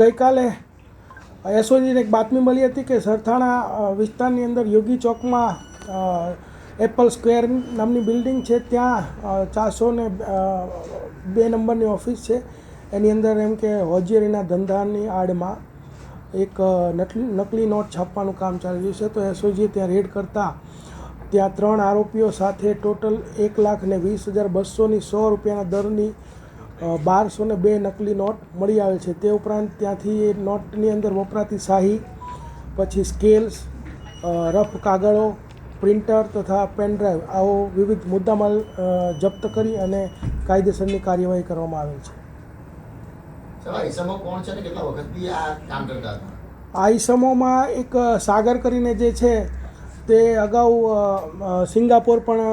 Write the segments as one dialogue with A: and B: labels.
A: ગઈકાલે એસઓજીને એક બાતમી મળી હતી કે સરથાણા વિસ્તારની અંદર યોગી ચોકમાં એપલ સ્ક્વેર નામની બિલ્ડિંગ છે. ત્યાં ચારસો ને બે નંબરની ઓફિસ છે. એની અંદર એમ કે હોજિયરીના ધંધાની આડમાં એક નકલી નકલી નોટ છાપવાનું કામ ચાલી રહ્યું છે. તો એસઓજીએ ત્યાં રેડ કરતાં ત્યાં ત્રણ આરોપીઓ સાથે ટોટલ એક લાખ ને વીસ હજાર બસોની સો રૂપિયાના દરની બારસો ને બે નકલી નોટ મળી આવે છે. તે ઉપરાંત ત્યાંથી એ નોટની અંદર વપરાતી શાહી પછી સ્કેલ્સ રફ કાગળો પ્રિન્ટર તથા પેનડ્રાઈવ આવો વિવિધ મુદ્દામાલ જપ્ત કરી અને કાયદેસરની કાર્યવાહી કરવામાં આવેલ છે.
B: આ
A: ઈસમોમાં એક સાગર કરીને જે છે તે અગાઉ સિંગાપોર પણ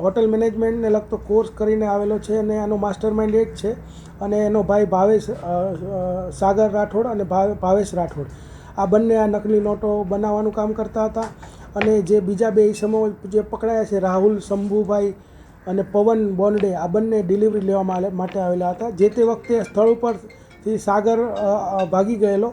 A: હોટલ મેનેજમેન્ટને લગતો કોર્સ કરીને આવેલો છે અને આનો માસ્ટર માઇન્ડ એ જ છે. અને એનો ભાઈ ભાવેશ સાગર રાઠોડ અને ભાવે- ભાવેશ રાઠોડ. આ બંને આ નકલી નોટો બનાવવાનું કામ કરતા હતા. અને જે બીજા બે ઈસમો જે પકડાયા છે, રાહુલ, શંભુભાઈ અને પવન બોન્ડે આ બંને ડિલિવરી લેવા માટે આવેલા હતા. જે તે વખતે સ્થળ ઉપરથી સાગર ભાગી ગયેલો.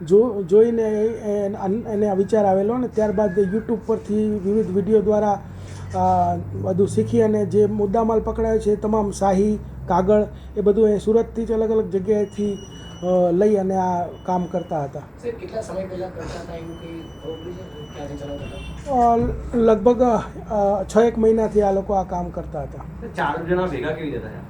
A: જો જોઈને એને આ વિચાર આવેલો ને ત્યારબાદ યુટ્યુબ પરથી વિવિધ વીડિયો દ્વારા બધું શીખી અને જે મુદ્દામાલ પકડાયો છે તમામ શાહી કાગળ એ બધું એ સુરતથી જ અલગ અલગ જગ્યાએથી લઈ અને આ કામ કરતા હતા.
C: સર કેટલા સમય પહેલા કરતા હતા એવું કંઈ ખબર પડી છે? ક્યારે ચલાવતા હતા
A: અ, લગભગ છ એક મહિનાથી આ લોકો આ કામ કરતા હતા.
D: ચાર જણા ભેગા કેવી રીતે થયા?